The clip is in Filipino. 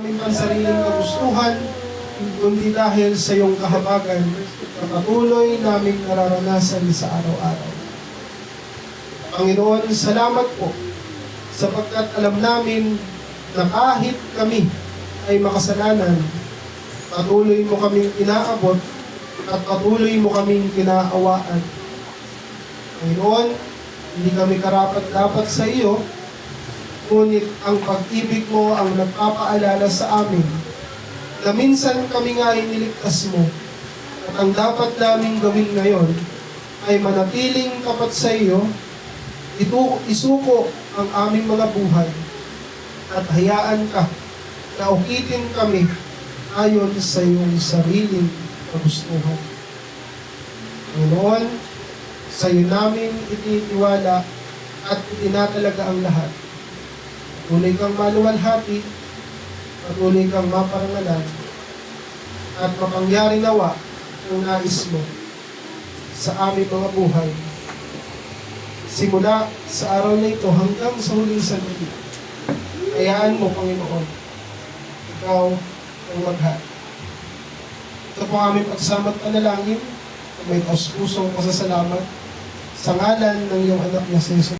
aming pansariling kagustuhan, kundi dahil sa iyong kahabagan na patuloy naming nararanasan sa araw-araw. Panginoon, salamat po sapagkat alam namin na kahit kami ay makasalanan, patuloy mo kaming inaabot at patuloy mo kaming kinaawaan. Panginoon, hindi kami karapat-dapat sa iyo, ngunit ang pag-ibig mo ang nagpapaalala sa amin na minsan kami nga ay niligtas mo at ang dapat naming gawin ngayon ay manatiling tapat sa iyo, ito, isuko ang aming mga buhay at hayaan ka na ukitin kami ayon sa iyong sariling kagustuhan. Panginoon, sa iyo namin itiniwala at itinatalaga ang lahat. Patuloy kang maluwalhati, patuloy kang maparangalan, at mapangyari nawa ang nais mo sa aming mga buhay. Simula sa araw na ito hanggang sa huling sandali, hayaan mo, Panginoon, ikaw ang maghari. Ito po aming pagsama't panalangin, may taus pusong pasasalamat sa ngalan ng iyong anak na si Jesus.